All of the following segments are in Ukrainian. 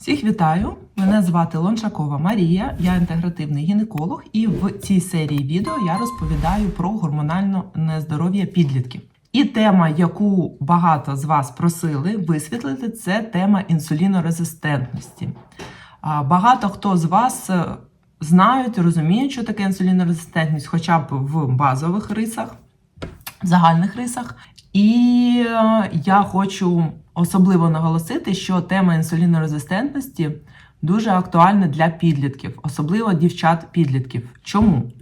Всіх вітаю! Мене звати Лончакова Марія, я інтегративний гінеколог, і в цій серії відео я розповідаю про гормональне нездоров'я підлітків. І тема, яку багато з вас просили висвітлити, це тема інсулінорезистентності. Багато хто з вас е, знають, розуміють, що таке інсулінорезистентність, хоча б в базових рисах, в загальних рисах. І е, я хочу особливо наголосити, що тема інсулінорезистентності дуже актуальна для підлітків, особливо дівчат-підлітків. Чому?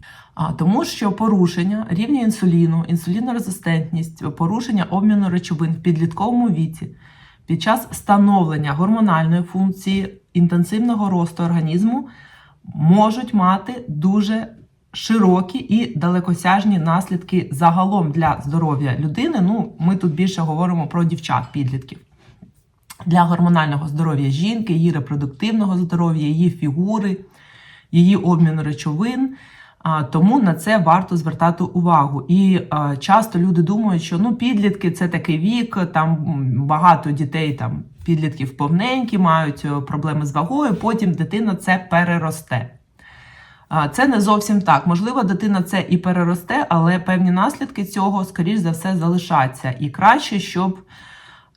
Тому що порушення рівня інсуліну, інсулінорезистентність, порушення обміну речовин в підлітковому віці під час становлення гормональної функції інтенсивного росту організму можуть мати дуже широкі і далекосяжні наслідки загалом для здоров'я людини. Ну, ми тут більше говоримо про дівчат-підлітків. Для гормонального здоров'я жінки, її репродуктивного здоров'я, її фігури, її обміну речовин. Тому на це варто звертати увагу. І часто люди думають, що ну підлітки це такий вік, там багато дітей, там підлітків повненькі, мають е, проблеми з вагою, потім дитина це переросте. Це не зовсім так. Можливо, дитина це і переросте, але певні наслідки цього, скоріш за все, залишаться. І краще, щоб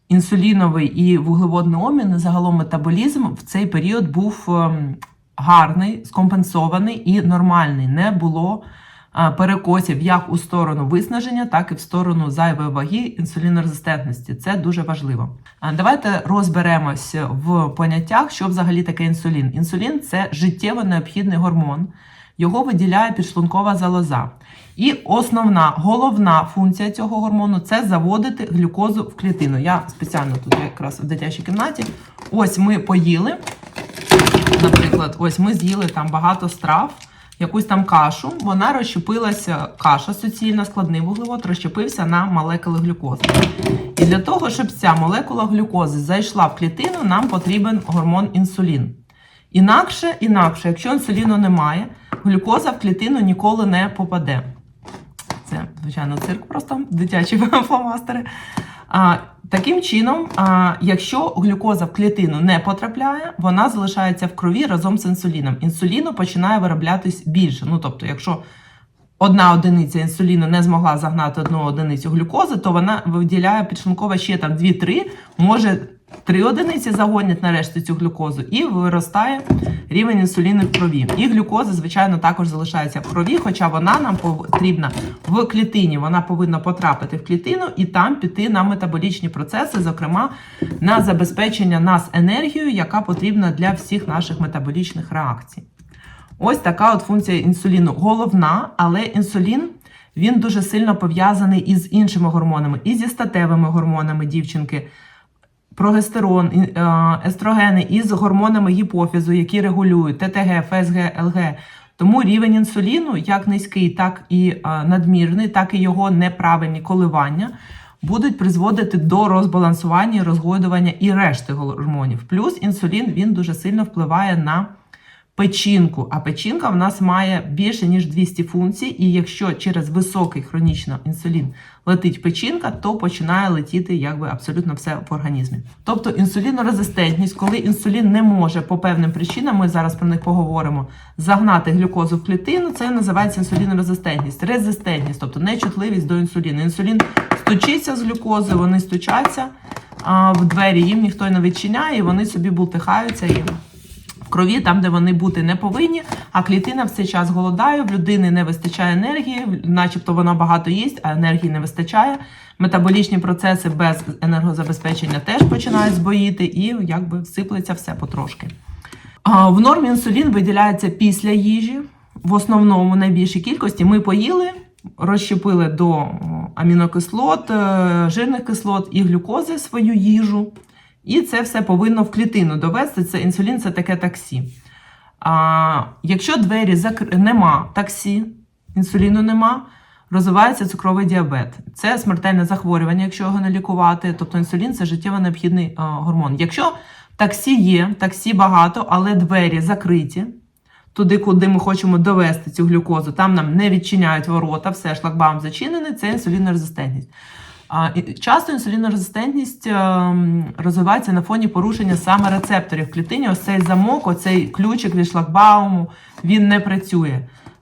інсуліновий і вуглеводний обмін, і загалом метаболізм в цей період був ем, гарний, скомпенсований і нормальний. Не було перекосів як у сторону виснаження, так і в сторону зайвої ваги інсулінорезистентності. Це дуже важливо. Давайте розберемось в поняттях, що взагалі таке інсулін. Інсулін це життєво необхідний гормон. Його виділяє підшлункова залоза. І основна, головна функція цього гормону це заводити глюкозу в клітину. Я спеціально тут якраз в дитячій кімнаті. Ось ми поїли. Наприклад, ось ми з'їли там багато страв, якусь там кашу. Вона розщепилася, каша суцільна, складний вуглевод, розщепився на молекули глюкози. І для того, щоб ця молекула глюкози зайшла в клітину, нам потрібен гормон інсулін. Інакше, інакше, якщо інсуліну немає, глюкоза в клітину ніколи не попаде. Це, звичайно, цирк, просто дитячі фломастери. А, таким чином, а, якщо глюкоза в клітину не потрапляє, вона залишається в крові разом з інсуліном. Інсуліну починає вироблятись більше. Ну, тобто, якщо одна одиниця інсуліну не змогла загнати одну одиницю глюкози, то вона виділяє підшлункова ще там 2-3, може 3 одиниці загонять нарешті цю глюкозу, і виростає рівень інсуліну в крові. І глюкоза, звичайно, також залишається в крові, хоча вона нам потрібна в клітині. Вона повинна потрапити в клітину і там піти на метаболічні процеси, зокрема на забезпечення нас енергією, яка потрібна для всіх наших метаболічних реакцій. Ось така от функція інсуліну головна, але інсулін він дуже сильно пов'язаний із іншими гормонами, і зі статевими гормонами дівчинки, прогестерон, е, естрогени, із гормонами гіпофізу, які регулюють ТТГ, ФСГ, ЛГ. Тому рівень інсуліну, як низький, так і е, надмірний, так і його неправильні коливання будуть призводити до розбалансування, розгойдування і решти гормонів. Плюс інсулін він дуже сильно впливає на печінку. А печінка в нас має більше ніж 200 функцій, і якщо через високий хронічно інсулін летить печінка, то починає летіти якби абсолютно все в організмі. Тобто інсулінорезистентність, коли інсулін не може по певним причинам, ми зараз про них поговоримо, загнати глюкозу в клітину, це називається інсулінорезистентність. Резистентність, тобто нечутливість до інсуліну. Інсулін стучиться з глюкозою, вони стучаться в двері, їм ніхто не відчиняє, і вони собі бултихаються і крові, там, де вони бути не повинні, а клітина в цей час голодає, в людини не вистачає енергії, начебто вона багато їсть, а енергії не вистачає. Метаболічні процеси без енергозабезпечення теж починають збоїти і якби сиплеться все потрошки. В нормі інсулін виділяється після їжі, в основному найбільшій кількості. Ми поїли, розщепили до амінокислот, е, жирних кислот і глюкози свою їжу. І це все повинно в клітину довести. Це інсулін це таке таксі. А, Якщо двері закр... нема таксі, інсуліну нема, розвивається цукровий діабет. Це смертельне захворювання, якщо його не лікувати. Тобто інсулін це життєво необхідний а, гормон. Якщо таксі є, таксі багато, але двері закриті. Туди, куди ми хочемо довести цю глюкозу, там нам не відчиняють ворота, все шлагбаум зачинений, це інсулінорезистентність. Часто інсулінорезистентність ем, розвивається на фоні порушення саме рецепторів в клітині. Ось цей замок, оцей ключик від шлагбауму, він не працює.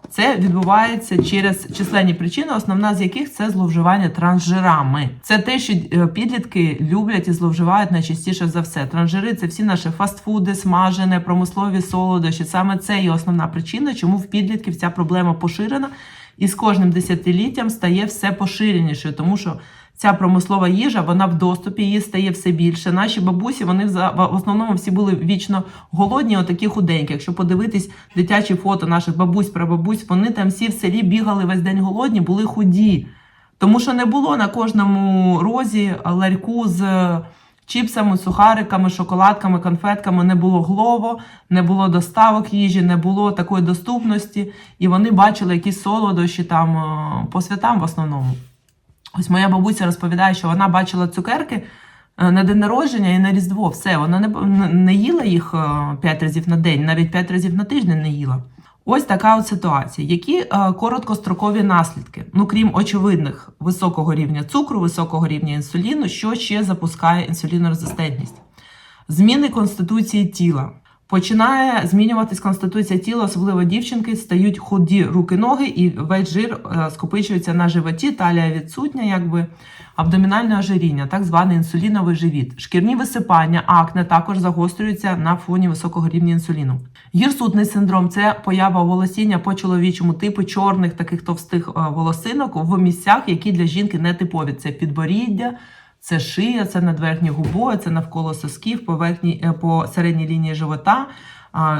Це відбувається через численні причини, основна з яких це зловживання трансжирами. Це те, що е, підлітки люблять і зловживають найчастіше за все. Трансжири це всі наші фастфуди, смажене, промислові солодощі. Саме це є основна причина, чому в підлітків ця проблема поширена, і з кожним десятиліттям стає все поширенішою, тому що. Ця промислова їжа, вона в доступі, її стає все більше. Наші бабусі, вони в основному всі були вічно голодні, отакі худенькі. Якщо подивитись дитячі фото наших бабусь, прабабусь, вони там всі в селі бігали весь день голодні, були худі. Тому що не було на кожному розі ларьку з чіпсами, сухариками, шоколадками, конфетками, не було глово, не було доставок їжі, не було такої доступності, і вони бачили якісь солодощі там е, по святам в основному. Ось моя бабуся розповідає, що вона бачила цукерки е, на день народження і на Різдво. Все, вона не, не- їла їх 5 разів на день, навіть 5 разів на тиждень не їла. Ось така от ситуація. Які е, короткострокові наслідки? Ну, крім очевидних високого рівня цукру, високого рівня інсуліну, що ще запускає інсулінорезистентність? Зміни конституції тіла. Починає змінюватись конституція тіла, особливо дівчинки, стають худі руки-ноги, і весь жир е, скопичується на животі, талія відсутня, якби абдомінальне ожиріння, так званий інсуліновий живіт. Шкірні висипання, акне також загострюються на фоні високого рівня інсуліну. Гірсутний синдром це поява волосіння по чоловічому типу чорних таких товстих е, волосинок в місцях, які для жінки не типові. Це підборіддя. Це шия, це над верхньою губою, це навколо сосків, по верхній е, по середній лінії живота,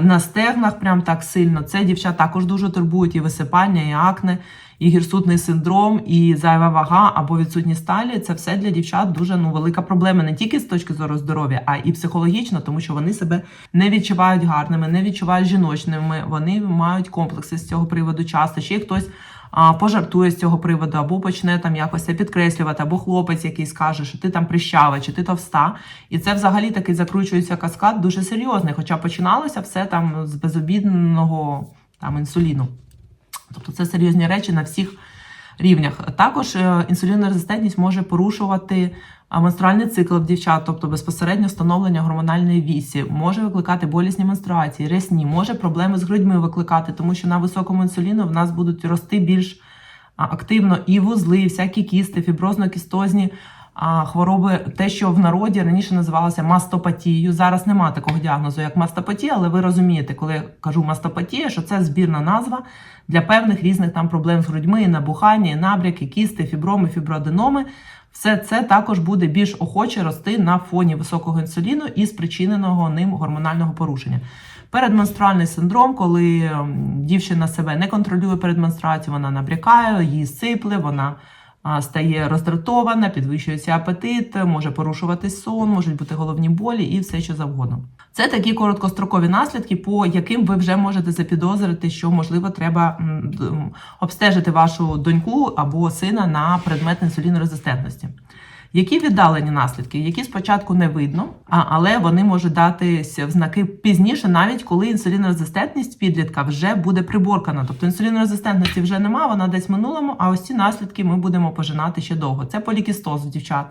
на стегнах, прям так сильно. Це дівчат також дуже турбують і висипання, і акне, і гірсутний синдром, і зайва вага або відсутність сталі. Це все для дівчат дуже ну велика проблема не тільки з точки зору здоров'я, а і психологічно, тому що вони себе не відчувають гарними, не відчувають жіночними. Вони мають комплекси з цього приводу. Часто ще хтось пожартує з цього приводу, або почне там якось це підкреслювати, або хлопець, який скаже, що ти там прищава, чи ти товста. І це взагалі такий закручується каскад дуже серйозний. Хоча починалося все там з безобідного там інсуліну. Тобто це серйозні речі на всіх рівнях. Також е, інсулінорезистентність може порушувати менструальний цикл в дівчат, тобто безпосередньо встановлення гормональної вісі, може викликати болісні менструації, рясні, може проблеми з грудьми викликати, тому що на високому інсуліну в нас будуть рости більш активно і вузли, всякі кісти, фіброзно-кістозні хвороби, те, що в народі раніше називалося мастопатією. Зараз немає такого діагнозу, як мастопатія, але ви розумієте, коли я кажу мастопатія, що це збірна назва для певних різних там проблем з грудьми, набухання, набряки, кісти, фіброми, фіброаденоми. Все це також буде більш охоче рости на фоні високого інсуліну і спричиненого ним гормонального порушення. Передменструальний синдром, коли ем, дівчина себе не контролює перед менструацією, вона набрякає, її сипле, вона стає роздратована, підвищується апетит, може порушувати сон, можуть бути головні болі і все що завгодно. Це такі короткострокові наслідки, по яким ви вже можете запідозрити, що можливо треба обстежити вашу доньку або сина на предмет інсулінорезистентності. Які віддалені наслідки, які спочатку не видно, а, але вони можуть датися в знаки пізніше, навіть коли інсулінорезистентність підлітка вже буде приборкана. Тобто інсулінорезистентності вже нема, вона десь в минулому, а ось ці наслідки ми будемо пожинати ще довго. Це полікістоз у дівчат.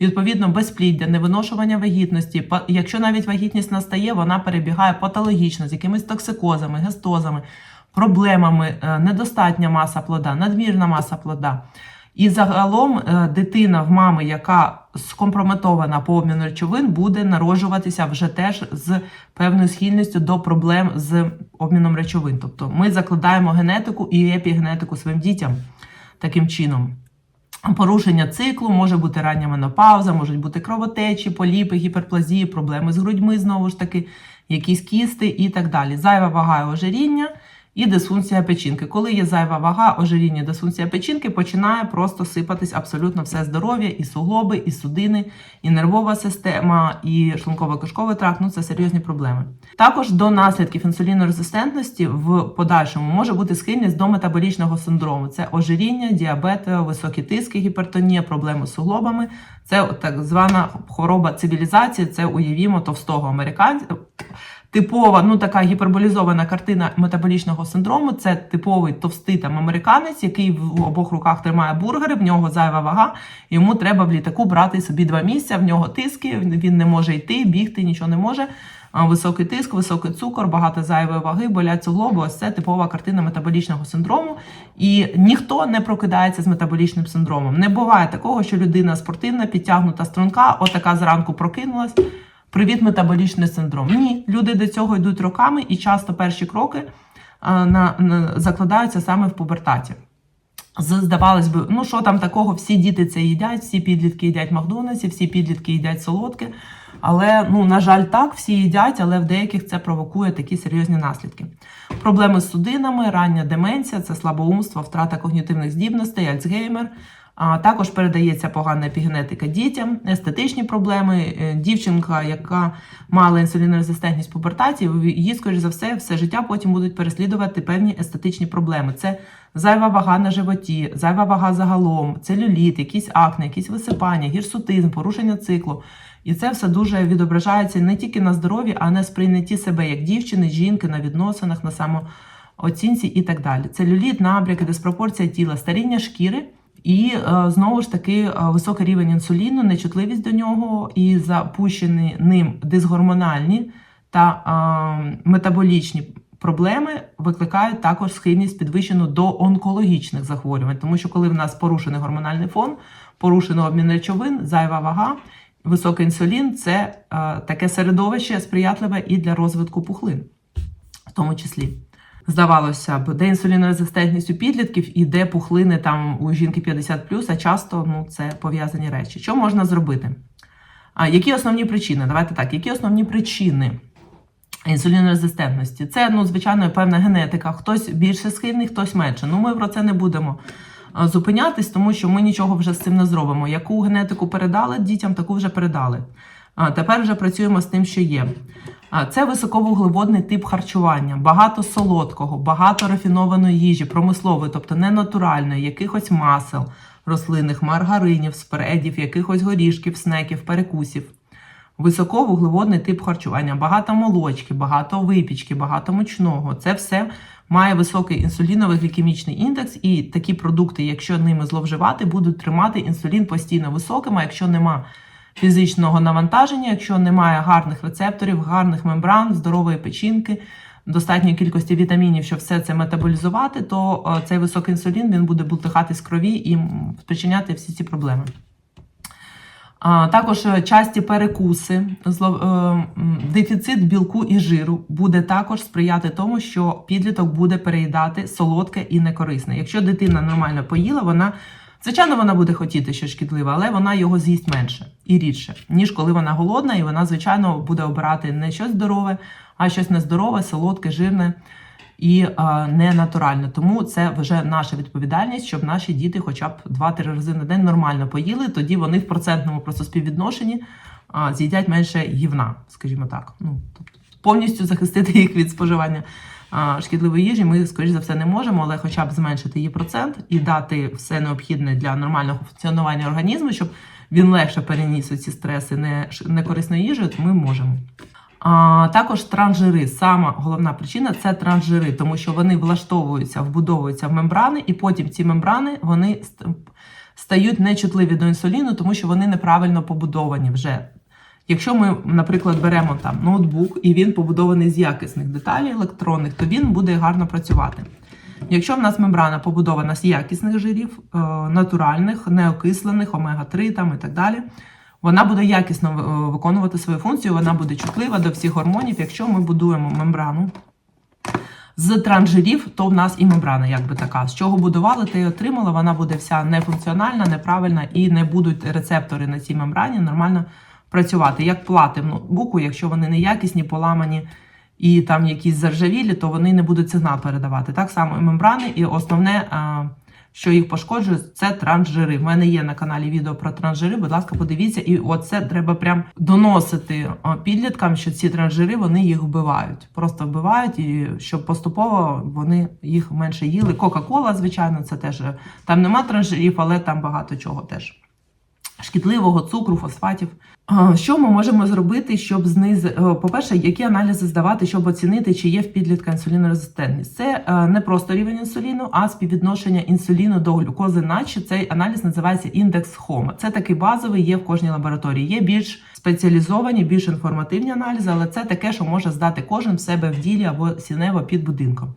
Відповідно, безпліддя, невиношування вагітності. Якщо навіть вагітність настає, вона перебігає патологічно з якимись токсикозами, гестозами, проблемами, е, недостатня маса плода, надмірна маса плода. І загалом е, дитина в мами, яка скомпрометована по обміну речовин, буде народжуватися вже теж з певною схильністю до проблем з обміном речовин. Тобто ми закладаємо генетику і епігенетику своїм дітям таким чином. Порушення циклу може бути рання менопауза, можуть бути кровотечі, поліпи, гіперплазії, проблеми з грудьми, знову ж таки, якісь кісти і так далі. Зайва вага і ожиріння і дисфункція печінки. Коли є зайва вага, ожиріння, дисфункція печінки, починає просто сипатись абсолютно все здоров'я, і суглоби, і судини, і нервова система, і шлунково-кишковий тракт. Ну це серйозні проблеми. Також до наслідків інсулінорезистентності в подальшому може бути схильність до метаболічного синдрому. Це ожиріння, діабет, високі тиски, гіпертонія, проблеми з суглобами. Це так звана хвороба цивілізації. Це уявімо товстого американця. Типова, ну така гіперболізована картина метаболічного синдрому. Це типовий товстий там американець, який в обох руках тримає бургери, в нього зайва вага. Йому треба в літаку брати собі два місця, в нього тиски, він не може йти, бігти, нічого не може. Високий тиск, високий цукор, багато зайвої ваги, болять суглоби. Ось це типова картина метаболічного синдрому. І ніхто не прокидається з метаболічним синдромом. Не буває такого, що людина спортивна, підтягнута струнка, отака зранку прокинулась. Привіт, метаболічний синдром. Ні, люди до цього йдуть роками, і часто перші кроки а, на, на, закладаються саме в пубертаті. Здавалось би, ну що там такого, всі діти це їдять, всі підлітки їдять Макдональдсі, всі підлітки їдять солодке. Але, ну, на жаль, так, всі їдять, але в деяких це провокує такі серйозні наслідки. Проблеми з судинами, рання деменція, це слабоумство, втрата когнітивних здібностей, Альцгеймер. А також передається погана епігенетика дітям, естетичні проблеми. Е, Дівчинка, яка мала інсулінорезистентність в пубертаті, її, скоріш за все, все життя потім будуть переслідувати певні естетичні проблеми. Це зайва вага на животі, зайва вага загалом, целюліт, якісь акне, якісь висипання, гірсутизм, порушення циклу. І це все дуже відображається не тільки на здоров'ї, а на сприйнятті себе як дівчини, жінки, на відносинах, на самооцінці і так далі. Целюліт, набряки, диспропорція тіла, старіння шкіри. І е, знову ж таки е, високий рівень інсуліну, нечутливість до нього і запущені ним дисгормональні та е, метаболічні проблеми викликають також схильність підвищену до онкологічних захворювань, тому що коли в нас порушений гормональний фон, порушено обмін речовин, зайва вага, високий інсулін це таке середовище сприятливе і для розвитку пухлин, в тому числі. Здавалося б, де інсулінорезистентність у підлітків і де пухлини там у жінки 50+, а часто ну, це пов'язані речі. Що можна зробити? А, які основні причини? Давайте так, які основні причини інсулінорезистентності? Це, ну, звичайно, певна генетика. Хтось більше схильний, хтось менше. Ну, ми про це не будемо зупинятись, тому що ми нічого вже з цим не зробимо. Яку генетику передали дітям, таку вже передали. А тепер вже працюємо з тим, що є. Це високовуглеводний тип харчування, багато солодкого, багато рафінованої їжі, промислової, тобто не натуральної, якихось масел рослинних, маргаринів, спредів, якихось горішків, снеків, перекусів. Високовуглеводний тип харчування, багато молочки, багато випічки, багато мучного. Це все має високий інсуліновий глікемічний індекс, і такі продукти, якщо ними зловживати, будуть тримати інсулін постійно високим, а якщо нема фізичного навантаження, якщо немає гарних рецепторів, гарних мембран, здорової печінки, достатньої кількості вітамінів, щоб все це метаболізувати, то е, цей високий інсулін він буде бултихатись в крові і спричиняти всі ці проблеми. Також е, часті перекуси, е, дефіцит білку і жиру буде також сприяти тому, що підліток буде переїдати солодке і некорисне. Якщо дитина нормально поїла, вона звичайно вона буде хотіти щось шкідливе, але вона його з'їсть менше і рідше, ніж коли вона голодна, і вона, звичайно, буде обирати не щось здорове, а щось нездорове, солодке, жирне і е, не натуральне. Тому це вже наша відповідальність, щоб наші діти хоча б 2-3 рази на день нормально поїли. Тоді вони в процентному просто співвідношенні е, з'їдять менше гівна, скажімо так. Ну тобто повністю захистити їх від споживання шкідливої їжі. Ми, скоріш за все, не можемо, але хоча б зменшити її процент і дати все необхідне для нормального функціонування організму, щоб він легше переніс ці стреси не, некорисної їжі, то ми можемо. А, також транжири. Сама головна причина це транжири, тому що вони влаштовуються, вбудовуються в мембрани, і потім ці мембрани вони стають нечутливі до інсуліну, тому що вони неправильно побудовані вже. Якщо ми, наприклад, беремо там ноутбук і він побудований з якісних деталей електронних, то він буде гарно працювати. Якщо в нас мембрана побудована з якісних жирів, е, натуральних, неокислених, омега-3 там і так далі, вона буде якісно е, виконувати свою функцію, вона буде чутлива до всіх гормонів. Якщо ми будуємо мембрану з транжирів, то в нас і мембрана якби така. З чого будували, те й отримала. Вона буде вся нефункціональна, неправильна і не будуть рецептори на цій мембрані нормально працювати. Як плати в ноутбуку, якщо вони неякісні, поламані і там якісь заржавілі, то вони не будуть сигнал передавати. Так само і мембрани, і основне. що їх пошкоджує, це транжири. В мене є на каналі відео про транжири. Будь ласка, подивіться, і оце треба прям доносити підліткам, що ці транжири вони їх вбивають. Просто вбивають, і щоб поступово вони їх менше їли. Кока-кола, звичайно, це теж е, там нема транжирів, але там багато чого теж. Шкідливого цукру, фосфатів. Що ми можемо зробити, щоб знизити, по-перше, які аналізи здавати, щоб оцінити, чи є в підлітка інсулінорезистентність? Це е, не просто рівень інсуліну, а співвідношення інсуліну до глюкози, наче цей аналіз називається індекс Хома. Це такий базовий, є в кожній лабораторії. Є більш спеціалізовані, більш інформативні аналізи, але це таке, що може здати кожен в себе в ділі або сінево під будинком.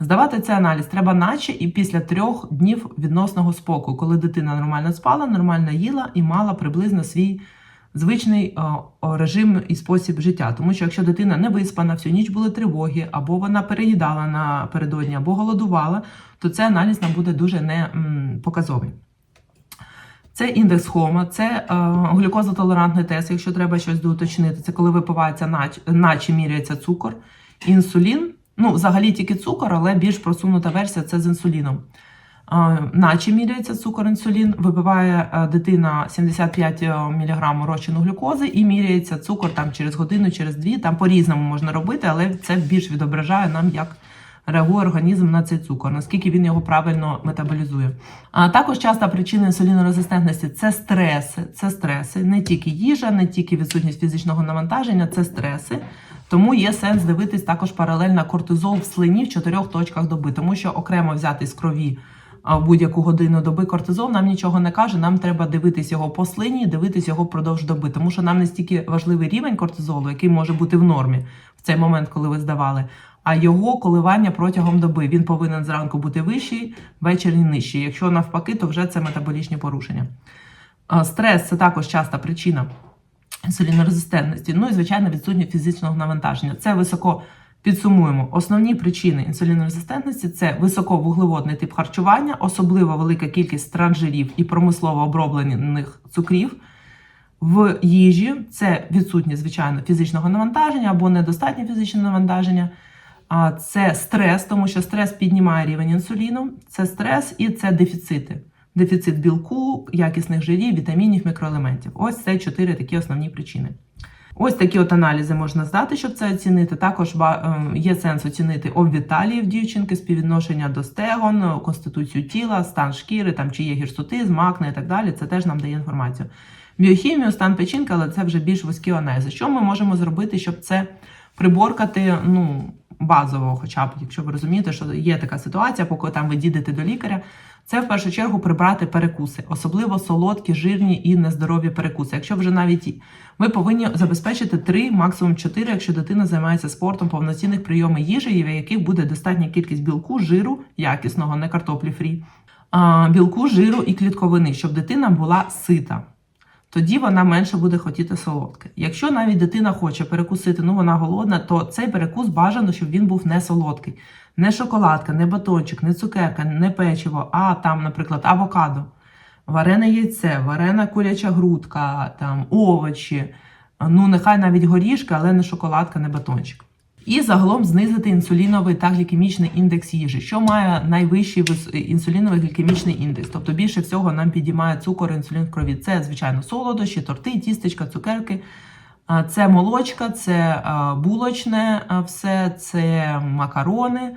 Здавати цей аналіз треба наче і після трьох днів відносного спокою, коли дитина нормально спала, нормально їла і мала приблизно свій звичний е, о, режим і спосіб життя. Тому що якщо дитина не виспана, всю ніч були тривоги, або вона переїдала напередодні, або голодувала, то цей аналіз нам буде дуже не м, показовий. Це індекс Хома, це е, глюкозотолерантний тест, якщо треба щось доуточнити. Це коли випивається, нач, наче міряється цукор, інсулін. Ну, взагалі тільки цукор, але більш просунута версія це з інсуліном. Е, наче міряється цукор інсулін, вибиває е, дитина 75 мг розчину глюкози і міряється цукор там через годину, через дві. Там по-різному можна робити, але це більш відображає нам, як реагує організм на цей цукор, наскільки він його правильно метаболізує. А також часта причина інсулінорезистентності це стреси. Це стреси, не тільки їжа, не тільки відсутність фізичного навантаження, це стреси. Тому є сенс дивитись також паралельно кортизол в слині в чотирьох точках доби, тому що окремо взяти з крові в будь-яку годину доби кортизол нам нічого не каже. Нам треба дивитись його по слині дивитись його впродовж доби, тому що нам не стільки важливий рівень кортизолу, який може бути в нормі в цей момент, коли ви здавали, а його коливання протягом доби. Він повинен зранку бути вищий, ввечері нижчий. Якщо навпаки, то вже це метаболічні порушення. Стрес це також часта причина інсулінорезистентності. Ну і звичайно, відсутність фізичного навантаження. Це високо підсумуємо. Основні причини інсулінорезистентності це високовуглеводний тип харчування, особливо велика кількість транжирів і промислово оброблених цукрів. В їжі це відсутність, звичайно, фізичного навантаження або недостатнє фізичне навантаження. А це стрес, тому що стрес піднімає рівень інсуліну, це стрес і це дефіцити. Дефіцит білку, якісних жирів, вітамінів, мікроелементів. Ось це чотири такі основні причини. Ось такі от аналізи можна здати, щоб це оцінити. Також е, є сенс оцінити обвіталії в дівчинки, співвідношення до стегон, конституцію тіла, стан шкіри, там чи є гірсутизм, акне і так далі. Це теж нам дає інформацію. Біохімію, стан печінки, але це вже більш вузькі аналізи. Що ми можемо зробити, щоб це приборкати? Ну базово, хоча б, якщо ви розумієте, що є така ситуація, поки там ви дійдете до лікаря, це в першу чергу прибрати перекуси, особливо солодкі, жирні і нездорові перекуси. Якщо вже навіть ви повинні забезпечити 3, максимум 4, якщо дитина займається спортом, повноцінних прийомів їжі, в яких буде достатня кількість білку, жиру, якісного, не картоплі фрі, білку, жиру і клітковини, щоб дитина була сита. Тоді вона менше буде хотіти солодке. Якщо навіть дитина хоче перекусити, ну вона голодна, то цей перекус бажано, щоб він був не солодкий. Не шоколадка, не батончик, не цукерка, не печиво, а там, наприклад, авокадо, варене яйце, варена куряча грудка, там овочі, ну нехай навіть горішки, але не шоколадка, не батончик. І загалом знизити інсуліновий та глікемічний індекс їжі, що має найвищий інсуліновий глікемічний індекс. Тобто більше всього нам підіймає цукор, інсулін в крові. Це, звичайно, солодощі, торти, тістечка, цукерки. Це молочка, це булочне все, це макарони,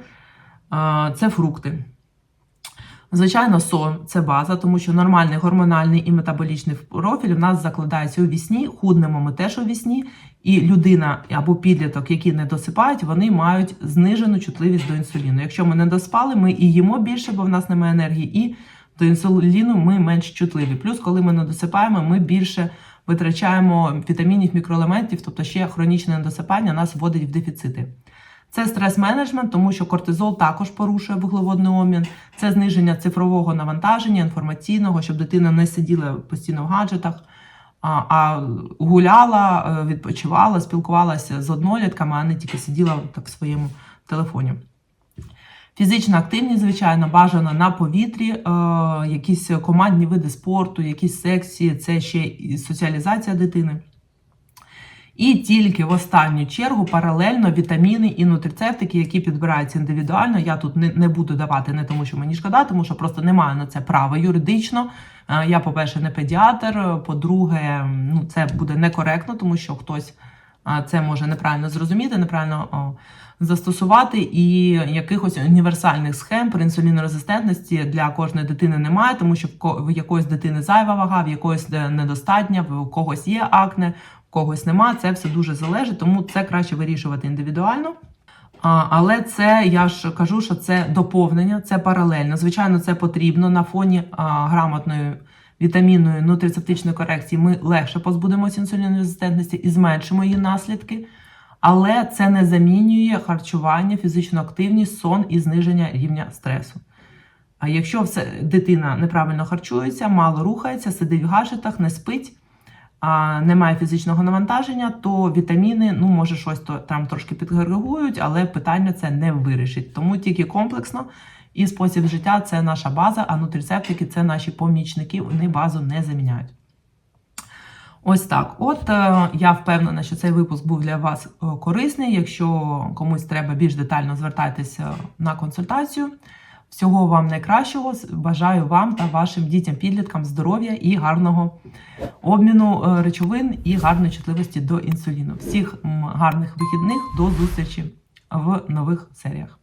це фрукти. Звичайно, сон це база, тому що нормальний гормональний і метаболічний профіль в нас закладається у вісні, худнемо ми теж у вісні, і людина або підліток, які не досипають, вони мають знижену чутливість до інсуліну. Якщо ми не доспали, ми і їмо більше, бо в нас немає енергії, і до інсуліну ми менш чутливі. Плюс, коли ми не досипаємо, ми більше витрачаємо вітамінів, мікроелементів, тобто ще хронічне недосипання нас вводить в дефіцити. Це стрес-менеджмент, тому що кортизол також порушує вуглеводний обмін. Це зниження цифрового навантаження, інформаційного, щоб дитина не сиділа постійно в гаджетах, а, гуляла, е, відпочивала, спілкувалася з однолітками, а не тільки сиділа так в своєму телефоні. Фізична активність, звичайно, бажана на повітрі, е, якісь командні види спорту, якісь секції, це ще і соціалізація дитини. І тільки в останню чергу паралельно вітаміни і нутрицептики, які підбираються індивідуально. Я тут не, не буду давати не тому, що мені шкода, тому що просто не маю на це права юридично. Е, Я, по-перше, не педіатр. По-друге, ну це буде некоректно, тому що хтось це може неправильно зрозуміти, неправильно застосувати, і якихось універсальних схем при інсулінорезистентності для кожної дитини немає, тому що в ко- якоїсь дитини зайва вага, в якоїсь е, недостатня, в когось є акне, когось нема. Це все дуже залежить, тому це краще вирішувати індивідуально. А, Але це я ж кажу, що це доповнення, це паралельно. Звичайно, це потрібно на фоні а, грамотної вітамінної нутрицептичної корекції. Ми легше позбудемося інсулінорезистентності і зменшимо її наслідки. Але це не замінює харчування, фізичну активність, сон і зниження рівня стресу. А якщо все, дитина неправильно харчується, мало рухається, сидить в гаджетах, не спить, а немає фізичного навантаження, то вітаміни, ну, може, щось то там трошки підкоригують, але питання це не вирішить. Тому тільки комплексно і спосіб життя це наша база, а нутрицептики це наші помічники, вони базу не заміняють. Ось так. От е, я впевнена, що цей випуск був для вас е, корисний. Якщо комусь треба більш детально звертайтеся на консультацію. Всього вам найкращого. Бажаю вам та вашим дітям-підліткам здоров'я і гарного обміну е, речовин і гарної чутливості до інсуліну. Всіх гарних вихідних, до зустрічі в нових серіях.